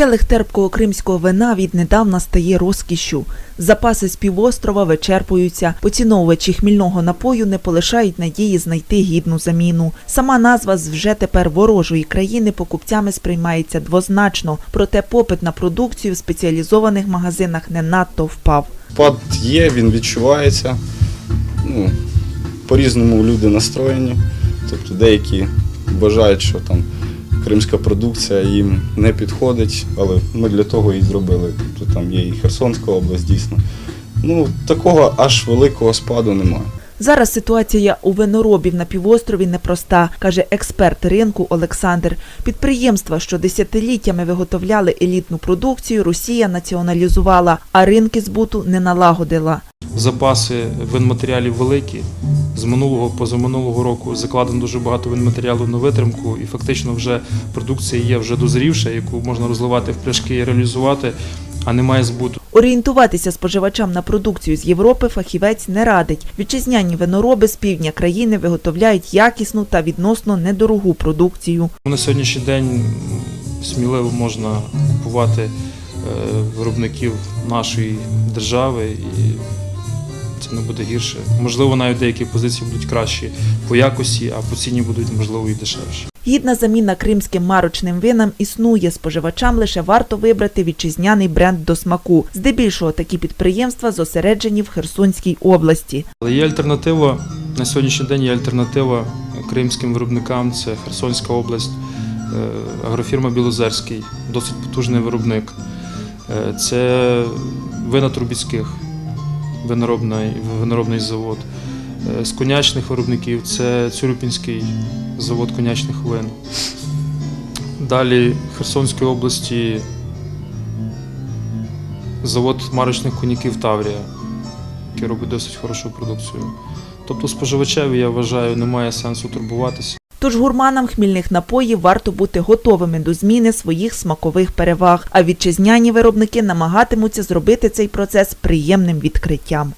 Келих терпкого кримського вина віднедавна стає розкішшю. Запаси з півострова вичерпуються. Поціновувачі хмільного напою не полишають надії знайти гідну заміну. Сама назва з вже тепер ворожої країни покупцями сприймається двозначно, проте попит на продукцію в спеціалізованих магазинах не надто впав. Пад є, він відчувається. Ну, по-різному люди настроєні. Тобто деякі вважають, що там кримська продукція їм не підходить, але ми для того і зробили. Тобто там є і Херсонська область дійсно. Ну, такого аж великого спаду немає. Зараз ситуація у виноробів на півострові непроста, каже експерт ринку Олександр. Підприємства, що десятиліттями виготовляли елітну продукцію, Росія націоналізувала, а ринки збуту не налагодила. Запаси винматеріалів великі. З минулого позаминулого року закладено дуже багато винматеріалу на витримку, і фактично вже продукція є вже дозрівша, яку можна розливати в пляшки і реалізувати, а немає збуту. Орієнтуватися споживачам на продукцію з Європи фахівець не радить. Вітчизняні винороби з півдня країни виготовляють якісну та відносно недорогу продукцію. На сьогоднішній день сміливо можна купувати е, виробників нашої держави і це не буде гірше. Можливо, навіть деякі позиції будуть кращі по якості, а по ціні будуть можливо і дешевші. Гідна заміна кримським марочним винам існує. Споживачам лише варто вибрати вітчизняний бренд до смаку. Здебільшого такі підприємства зосереджені в Херсонській області. Але є альтернатива на сьогоднішній день. Є альтернатива кримським виробникам. Це Херсонська область, е, агрофірма Білозерський, досить потужний виробник. Е, Це вина Трубіцьких, виноробний, виноробний завод. Е, З конячних виробників це Цюрюпінський завод конячних вин. Далі Херсонської області завод марочних коньяків Таврія який робить досить хорошу продукцію. Тобто споживачеві, я вважаю, немає сенсу турбуватися. Тож гурманам хмільних напоїв варто бути готовими до зміни своїх смакових переваг, а вітчизняні виробники намагатимуться зробити цей процес приємним відкриттям.